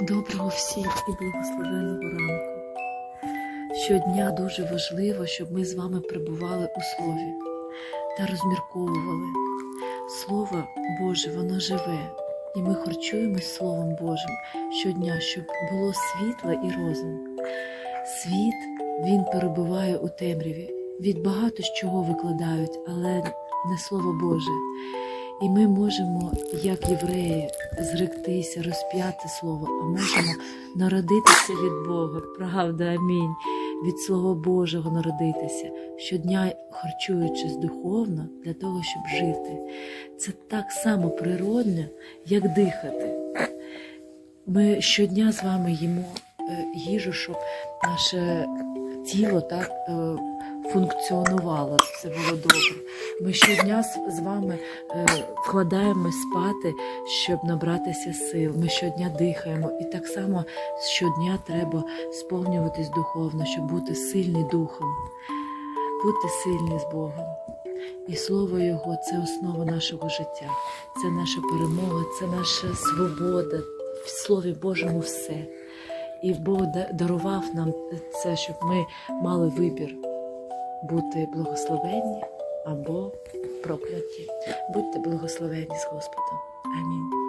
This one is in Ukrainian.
Доброго всім і благословенного ранку. Щодня дуже важливо, щоб ми з вами перебували у слові та розмірковували. Слово Боже, воно живе, і ми харчуємось Словом Божим щодня, щоб було світло і розум. Світ він перебуває у темряві. Від багато чого викладають, але не Слово Боже. І ми можемо, як євреї, зректися, розп'яти слово, а можемо народитися від Бога. Правда, амінь. Від Слова Божого народитися, щодня харчуючись духовно для того, щоб жити. Це так само природне, як дихати. Ми щодня з вами їмо е, їжу, щоб наше тіло так е, функціонувало. Це було добре. Ми щодня з- вами е, вкладаємось спати, щоб набратися сил. Ми щодня дихаємо, і так само щодня треба сповнюватись духовно, щоб бути сильний духом, бути сильний з Богом. І слово Його це основа нашого життя, це наша перемога, це наша свобода. В Слові Божому все. І Бог дарував нам це, щоб ми мали вибір бути благословенні або прокляті. Будьте благословенні з Господом. Амінь.